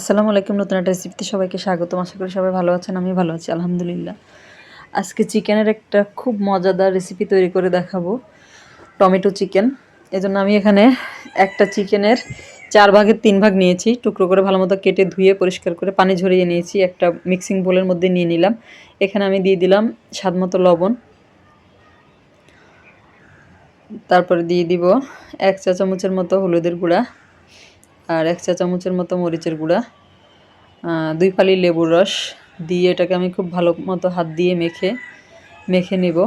আসসালামু আলাইকুম, নতুন একটা রেসিপিতে সবাইকে স্বাগতম। আশা করি সবাই ভালো আছেন আমি ভালো আছি, আলহামদুলিল্লাহ। আজকে চিকেনের একটা খুব মজাদার রেসিপি তৈরি করে দেখাবো, টমেটো চিকেন। এজন্য আমি এখানে একটা চিকেনের চার ভাগের তিন ভাগ নিয়েছি, টুকরো করে ভালো মতো কেটে ধুয়ে পরিষ্কার করে পানি ঝরিয়ে নিয়েছি, একটা মিক্সিং বোলের মধ্যে নিয়ে নিলাম। এখানে আমি দিয়ে দিলাম স্বাদ মতো লবণ। তারপরে দিয়ে দিব এক চা চামচের মতো হলুদের গুঁড়া। আর এক চা চামচের মতো মরিচের গুঁড়া দুই ফালি লেবুর রস দিয়ে এটাকে আমি খুব ভালো মতো হাত দিয়ে মেখে মেখে নেব।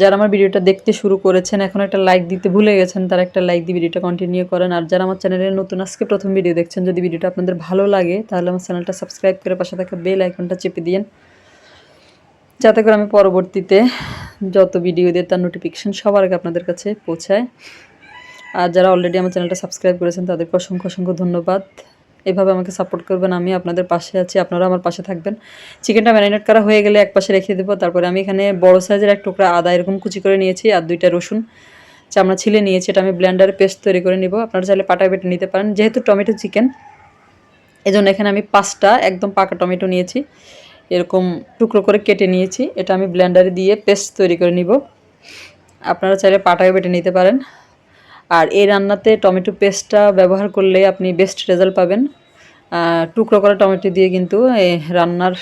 যারা আমার ভিডিওটা দেখতে শুরু করেছেন, এখন একটা লাইক দিতে ভুলে গেছেন, তারা একটা লাইক দিয়ে ভিডিওটা কন্টিনিউ করেন। আর যারা আমার চ্যানেলে নতুন, আজকে প্রথম ভিডিও দেখছেন, যদি ভিডিওটা আপনাদের ভালো লাগে, তাহলে আমার চ্যানেলটা সাবস্ক্রাইব করে পাশে থাকা বেল আইকনটা চেপে দিন যাতে করে আমি পরবর্তীতে যত ভিডিও দিয়ে, তার নোটিফিকেশান সবার আগে আপনাদের কাছে পৌঁছায়। আর যারা অলরেডি আমার চ্যানেলটা সাবস্ক্রাইব করেছেন, তাদেরকে অসংখ্য অসংখ্য ধন্যবাদ। এভাবে আমাকে সাপোর্ট করবেন, আমি আপনাদের পাশে আছি, আপনারা আমার পাশে থাকবেন। চিকেনটা ম্যারিনেট করা হয়ে গেলে এক পাশে রেখে দেবো। তারপরে আমি এখানে বড় সাইজের এক টুকরা আদা এরকম কুচি করে নিয়েছি আর দুইটা রসুন। চামড়া ছিলে নিয়েছি, এটা আমি ব্লেন্ডারে পেস্ট তৈরি করে নিব। আপনারা চাইলে পাটায় বেটে নিতে পারেন। যেহেতু টমেটো চিকেন এই জন্য এখানে আমি পাঁচটা একদম পাকা টমেটো নিয়েছি। এরকম টুকরো করে কেটে নিয়েছি। এটা আমি ব্লেন্ডারে দিয়ে পেস্ট তৈরি করে নিব। আপনারা চাইলে পাটায় বেটে নিতে পারেন। আর এই রান্নাতে টমেটো পেস্টটা ব্যবহার করলে আপনি বেস্ট রেজাল্ট পাবেন। টুকরো করা টমেটো দিয়ে কিন্তু এই রান্নার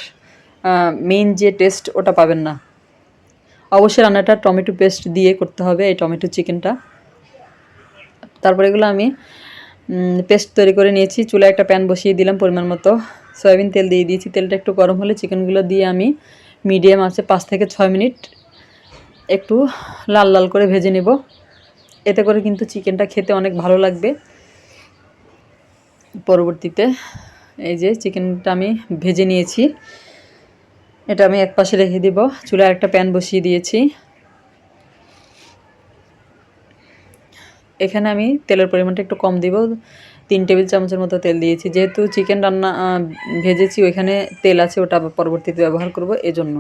মেইন যে টেস্ট ওটা পাবেন না। অবশ্যই রান্নাটা টমেটো পেস্ট দিয়ে করতে হবে এই টমেটো চিকেনটা। তারপরে এগুলো আমি পেস্ট তৈরি করে নিয়েছি। চুলায় একটা প্যান বসিয়ে দিলাম পরিমাণ মতো। সয়াবিন তেল দিয়ে দিয়েছি। তেলটা একটু গরম হলে চিকেনগুলো দিয়ে আমি মিডিয়াম আছে পাঁচ থেকে ছয় মিনিট একটু লাল লাল করে ভেজে নেব। এতে করে কিন্তু চিকেনটা খেতে অনেক ভালো লাগবে। পরবর্তীতে এই যে চিকেনটা আমি ভেজে নিয়েছি। এটা আমি এক পাশে রেখে দিব। চুলায় একটা প্যান বসিয়ে দিয়েছি। এখানে আমি তেলের পরিমাণটা একটু কম দিব। তিন টেবিল চামচের মতো তেল দিয়েছি। যেহেতু চিকেন রান্না ভেজেছি, ওইখানে তেল আছে, ওটা পরবর্তীতে ব্যবহার করব এজন্য।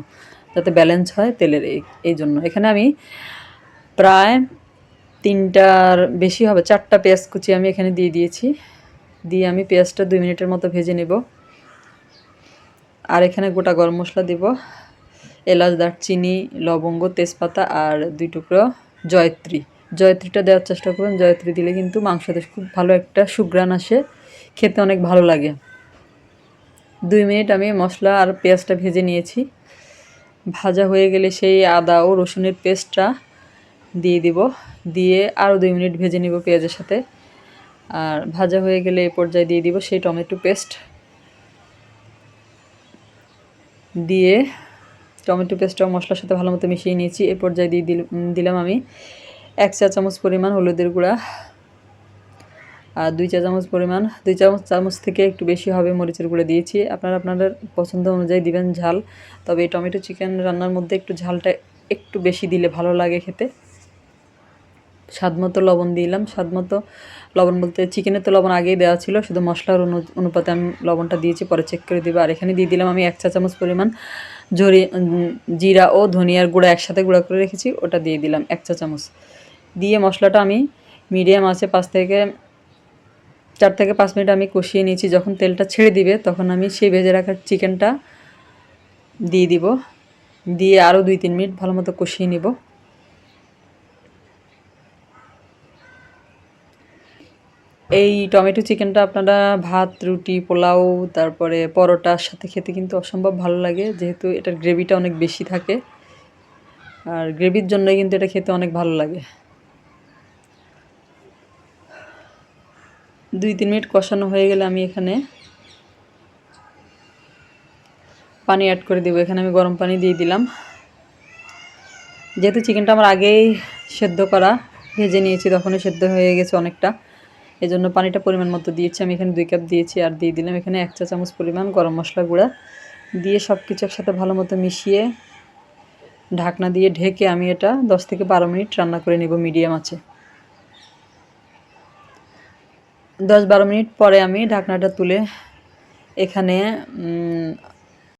যাতে ব্যালেন্স হয় তেলের এই জন্য। এখানে আমি প্রায় তিনটার বেশি হবে, চারটা পেঁয়াজ কুচি আমি এখানে দিয়ে দিয়েছি। দিয়ে আমি পেঁয়াজটা দুই মিনিটের মতো ভেজে নেব। আর এখানে গোটা গরম মশলা দেব। এলাচ, দারচিনি, লবঙ্গ, তেজপাতা আর দুই টুকরো জয়ত্রী। জয়ত্রীটা দেওয়ার চেষ্টা করুন। জয়ত্রী দিলে কিন্তু মাংসতে খুব ভালো একটা সুগ্রান আসে। খেতে অনেক ভালো লাগে। দুই মিনিট আমি মশলা আর পেঁয়াজটা ভেজে নিয়েছি। ভাজা হয়ে গেলে সেই আদা ও রসুনের পেস্টটা দিয়ে দিব। দিয়ে আরও দুই মিনিট ভেজে নিব পেঁয়াজের সাথে। আর ভাজা হয়ে গেলে এ পর্যায়ে দিয়ে দিব সেই টমেটো পেস্ট। দিয়ে টমেটো পেস্টটাও মশলার সাথে ভালো মতো মিশিয়ে নিয়েছি। এ পর্যায়ে দিয়ে দিলাম আমি এক চা চামচ পরিমাণ হলুদের গুঁড়া আর দুই চা চামচ পরিমাণ দুই চামচ চামচ থেকে একটু বেশি হবে মরিচের গুঁড়ো দিয়েছি। আপনারা আপনাদের পছন্দ অনুযায়ী দিবেন ঝাল। তবে এই টমেটো চিকেন রান্নার মধ্যে একটু ঝালটা একটু বেশি দিলে ভালো লাগে খেতে। স্বাদ মতো লবণ দিলাম। স্বাদ মতো লবণ বলতে চিকেনের তো লবণ আগেই দেওয়া ছিল, শুধু মশলার অনুপাতে আমি লবণটা দিয়েছি, পরে চেক করে দেবো। আর এখানে দিয়ে দিলাম আমি এক চা চামচ পরিমাণ জরি জিরা ও ধনিয়ার গুঁড়া একসাথে গুঁড়া করে রেখেছি, ওটা দিয়ে দিলাম এক চা চামচ। দিয়ে মশলাটা আমি মিডিয়াম আছে পাঁচ থেকে চার থেকে পাঁচ মিনিট আমি কষিয়ে নিয়েছি। যখন তেলটা ছেড়ে দিবে, তখন আমি সেই ভেজে রাখা চিকেনটা দিয়ে দিব। দিয়ে আরও দুই তিন মিনিট ভালো মতো কষিয়ে নিব। এই টমেটো চিকেনটা আপনারা ভাত, রুটি, পোলাও, তারপরে পরোটার সাথে খেতে কিন্তু অসম্ভব ভালো লাগে। যেহেতু এটার গ্রেভিটা অনেক বেশি থাকে। আর গ্রেভির জন্যই কিন্তু এটা খেতে অনেক ভালো লাগে। দুই, তিন মিনিট কষানো হয়ে গেলে আমি এখানে পানি অ্যাড করে দেবো। এখানে আমি গরম পানি দিয়ে দিলাম। যেহেতু চিকেনটা আমার আগেই সেদ্ধ করা, ভেজে নিয়েছি, তখনই সেদ্ধ হয়ে গেছে অনেকটা। এই জন্য পানিটা পরিমাণ মতো দিয়েছি। আমি এখানে দুই কাপ দিয়েছি আর দিয়ে দিলাম এখানে এক চা চামচ পরিমাণ গরম মশলা গুঁড়া। দিয়ে সব কিছু একসাথে ভালো মতো মিশিয়ে ঢাকনা দিয়ে ঢেকে আমি এটা দশ থেকে বারো মিনিট রান্না করে নেব মিডিয়াম আছে দশ বারো মিনিট পরে আমি ঢাকনাটা তুলে এখানে